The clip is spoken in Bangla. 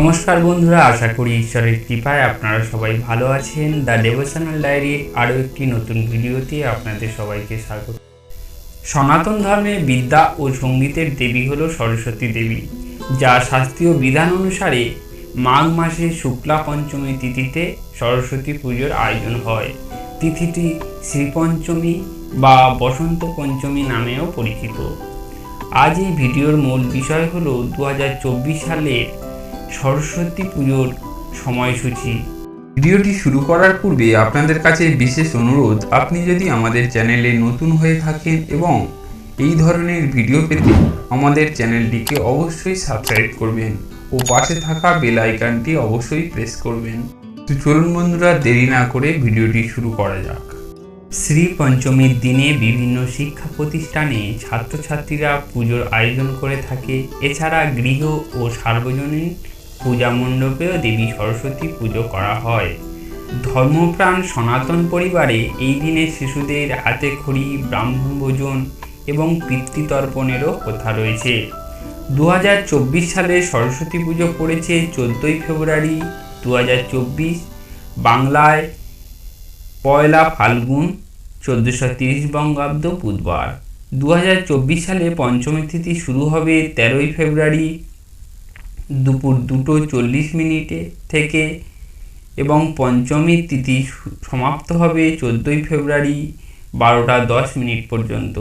নমস্কার বন্ধুরা, আশা করি ঈশ্বরের কৃপায় আপনারা সবাই ভালো আছেন। দ্য ডেভোশনাল ডায়েরির আরও একটি নতুন ভিডিওতে আপনাদের সবাইকে স্বাগত। সনাতন ধর্মে বিদ্যা ও সঙ্গীতের দেবী হল সরস্বতী দেবী, যা শাস্ত্রীয় বিধান অনুসারে মাঘ মাসে শুক্লা পঞ্চমী তিথিতে সরস্বতী পুজোর আয়োজন হয়। তিথিটি শ্রীপঞ্চমী বা বসন্ত পঞ্চমী নামেও পরিচিত। আজ এই ভিডিওর মূল বিষয় হলো দু সালের সরস্বতী পুজোর সময়সূচি। ভিডিওটি শুরু করার পূর্বে আপনাদের কাছে বিশেষ অনুরোধ আপনি যদি আমাদের চ্যানেলে নতুন হয়ে থাকেন এবং এই ধরনের ভিডিও পেতে আমাদের চ্যানেলটিকে অবশ্যই সাবস্ক্রাইব করবেন ও পাশে থাকা বেল আইকনটি অবশ্যই প্রেস করবেন। তো চলুন বন্ধুরা দেরি না করে ভিডিওটি শুরু করা যাক। শ্রী পঞ্চমীর দিনে বিভিন্ন শিক্ষা প্রতিষ্ঠানে ছাত্রছাত্রীরা পুজোর আয়োজন করে থাকে। এছাড়া গৃহ ও সার্বজনীন পূজা মণ্ডপেও দেবী সরস্বতী পুজো করা হয়। ধর্মপ্রাণ সনাতন পরিবারে এই দিনে শিশুদের হাতে খড়ি, ব্রাহ্মণ ভোজন এবং পিতৃতর্পণেরও কথা রয়েছে। দু হাজার চব্বিশ সালে সরস্বতী পুজো পড়েছে চোদ্দোই ফেব্রুয়ারি দু হাজার চব্বিশ। বাংলায় পয়লা ফাল্গুন চোদ্দোশো তিরিশ বঙ্গাব্দ বুধবার। দু হাজার চব্বিশ সালে পঞ্চমী তিথি শুরু হবে তেরোই ফেব্রুয়ারি দুপুর দুটো চল্লিশ মিনিটে থেকে এবং পঞ্চমী তিথি সমাপ্ত হবে চোদ্দোই ফেব্রুয়ারি বারোটা দশ মিনিট পর্যন্ত।